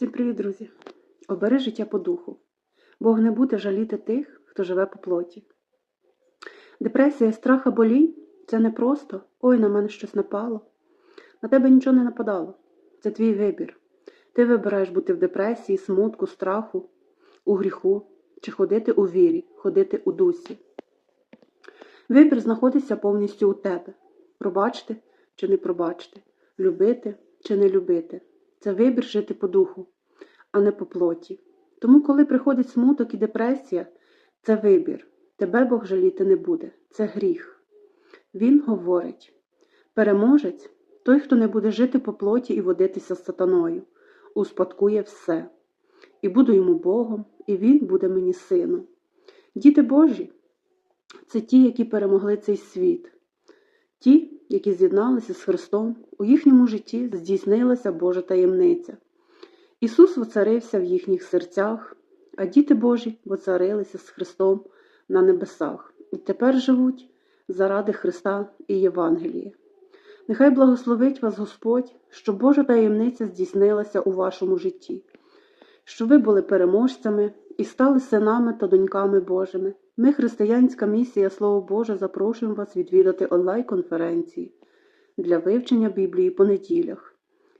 Всім привіт, друзі! Обери життя по духу. Бог не буде жаліти тих, хто живе по плоті. Депресія, страх або лінь – це не просто ой, на мене щось напало. На тебе нічого не нападало. Це твій вибір. Ти вибираєш бути в депресії, смутку, страху, у гріху, чи ходити у вірі, ходити у дусі. Вибір знаходиться повністю у тебе. Пробачити чи не пробачити, любити чи не любити. Це вибір жити по духу, а не по плоті. Тому, коли приходить смуток і депресія, це вибір. Тебе Бог жаліти не буде, це гріх. Він говорить: переможець той, хто не буде жити по плоті і водитися з сатаною, успадкує все. І буду йому Богом, і він буде мені сином. Діти Божі це ті, які перемогли цей світ, ті, які з'єдналися з Христом, у їхньому житті здійснилася Божа таємниця. Ісус воцарився в їхніх серцях, а діти Божі воцарилися з Христом на небесах і тепер живуть заради Христа і Євангелія. Нехай благословить вас Господь, щоб Божа таємниця здійснилася у вашому житті, щоб ви були переможцями і стали синами та доньками Божими. Ми, християнська місія Слово Боже, запрошуємо вас відвідати онлайн-конференції для вивчення Біблії по неділях.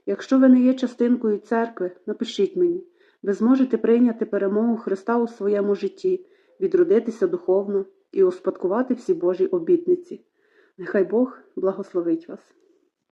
Якщо ви не є частинкою церкви, напишіть мені, ви зможете прийняти перемогу Христа у своєму житті, відродитися духовно і успадкувати всі Божі обітниці. Нехай Бог благословить вас.